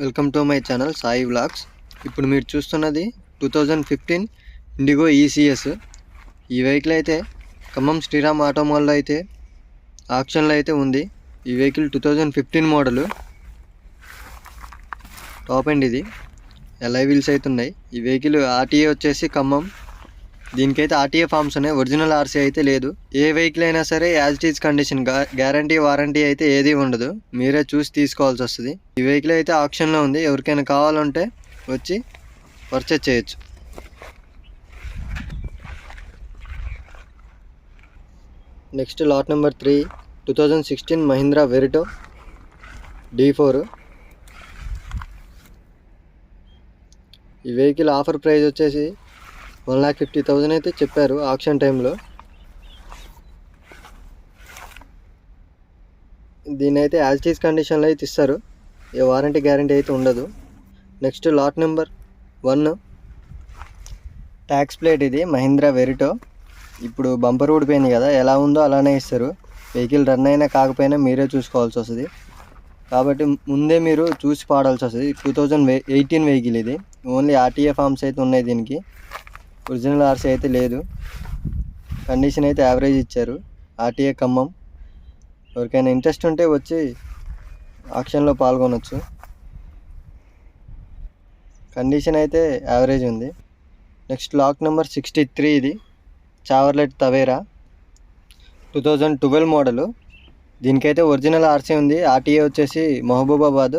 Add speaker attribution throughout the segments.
Speaker 1: Welcome to my channel Sai vlogs. ఇప్పుడు మీరు చూస్తున్నది two thousand fifteen Indigo ECS ఈ వెహికల్ అయితే ఖమ్మం శ్రీరామ్ ఆటోమాల్లో అయితే ఆప్షన్లో అయితే ఉంది. ఈ vehicle two thousand fifteen model. Top end ఇది. ఎల్ఐ వీల్స్ అయితే ఉన్నాయి. ఈ వెహికల్ ఆర్టీఏ వచ్చేసి ఖమ్మం దీనికైతే ఆర్టీఏ ఫామ్స్ ఉన్నాయి. ఒరిజినల్ ఆర్సీ అయితే లేదు. ఏ వెహికల్ అయినా సరే as it is condition guarantee warranty అయితే ఏది ఉండదు. మీరే చూసి తీసుకోవాల్సి వస్తుంది. ఈ వెహికల్ అయితే ఆప్షన్లో ఉంది. ఎవరికైనా కావాలంటే వచ్చి పర్చేజ్ చేయొచ్చు. Next lot number three two thousand sixteen Mahindra Verito D four ఈ వెహికల్ ఆఫర్ ప్రైస్ వచ్చేసి వన్ ల్యాక్ ఫిఫ్టీ థౌజండ్ అయితే చెప్పారు ఆప్షన్ టైంలో. దీని అయితే యాజ్ టీస్ కండిషన్లో అయితే ఇస్తారు. ఏ వారంటీ గ్యారంటీ అయితే ఉండదు. Next lot number one tax plate ఇది మహీంద్రా వెరిటో ఇప్పుడు బంపర్ ఊడిపోయింది కదా ఎలా ఉందో అలానే ఇస్తారు. వెహికల్ రన్ అయినా కాకపోయినా మీరే చూసుకోవాల్సి వస్తుంది. కాబట్టి ముందే మీరు చూసి పాడాల్సి వస్తుంది. టూ థౌజండ్ ఎయిటీన్ వెహికల్ ఇది. ఓన్లీ ఆర్టీఏ ఫామ్స్ అయితే ఉన్నాయి దీనికి. ఒరిజినల్ ఆర్సీ అయితే లేదు. కండిషన్ అయితే యావరేజ్ ఇచ్చారు. ఆర్టీఏ ఖమ్మం. ఎవరికైనా ఇంట్రెస్ట్ ఉంటే వచ్చి ఆక్షన్లో పాల్గొనవచ్చు కండిషన్ అయితే యావరేజ్ ఉంది. Next lot number sixty three ఇది. Chevrolet Tavera. Two thousand twelve model. దీనికైతే ఒరిజినల్ ఆర్సీ ఉంది. ఆర్టీఏ వచ్చేసి మహబూబాబాద్.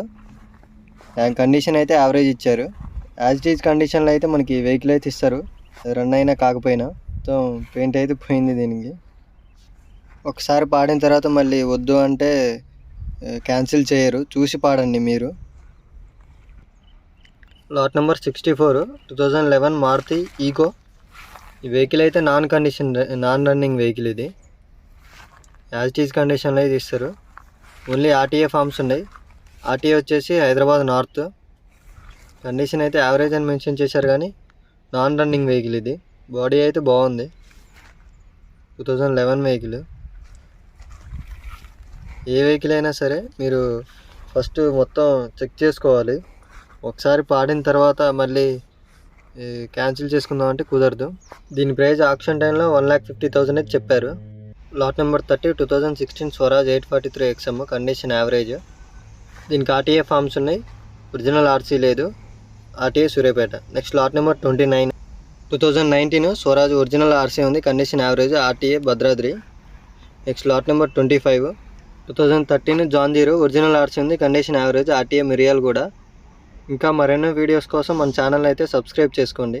Speaker 1: దాని కండిషన్ అయితే యావరేజ్ ఇచ్చారు. యాజ్ ఇట్ ఈజ్ కండిషన్లో అయితే మనకి వెహికల్ అయితే ఇస్తారు. రన్ అయినా కాకపోయినా మొత్తం పెయింట్ అయితే పోయింది దీనికి. ఒకసారి పాడిన తర్వాత మళ్ళీ వద్దు అంటే క్యాన్సిల్ చేయరు. చూసి పాడండి మీరు. Lot number sixty four two thousand eleven Maruti Eeco ఈ వెహికల్ అయితే non condition non running vehicle ఇది. యాజ్ టీజ్ కండిషన్లో అయితే ఇస్తారు. ఓన్లీ ఆర్టీఏ ఫామ్స్ ఉన్నాయి. ఆర్టీఏ వచ్చేసి హైదరాబాద్ నార్త్ కండిషన్ అయితే యావరేజ్ అని మెన్షన్ చేశారు కానీ నాన్ రన్నింగ్ వెహికల్ ఇది. బాడీ అయితే బాగుంది. Two thousand eleven vehicle. ఏ వెహికల్ అయినా సరే మీరు ఫస్ట్ మొత్తం చెక్ చేసుకోవాలి. ఒకసారి పాడిన తర్వాత మళ్ళీ క్యాన్సిల్ చేసుకుందాం అంటే కుదరదు. దీని ప్రైస్ ఆప్షన్ టైంలో వన్ ల్యాక్ ఫిఫ్టీ థౌసండ్ అయితే చెప్పారు. Lot number thirty two thousand sixteen Swaraj eight forty three XM condition average. దీనికి ఆర్టీఏ ఫామ్స్ ఉన్నాయి. ఒరిజినల్ ఆర్సీ లేదు. RTA Suryapet. Next lot number twenty nine. Two thousand nineteen Swaraj original RC ఉంది. Condition average RTA Bhadradri. Next lot number twenty five. Two thousand thirteen John zero original RC ఉంది. Condition average RTA మిరియాల్ కూడా ఇంకా మరెన్నో videos కోసం మన channel అయితే subscribe చేసుకోండి.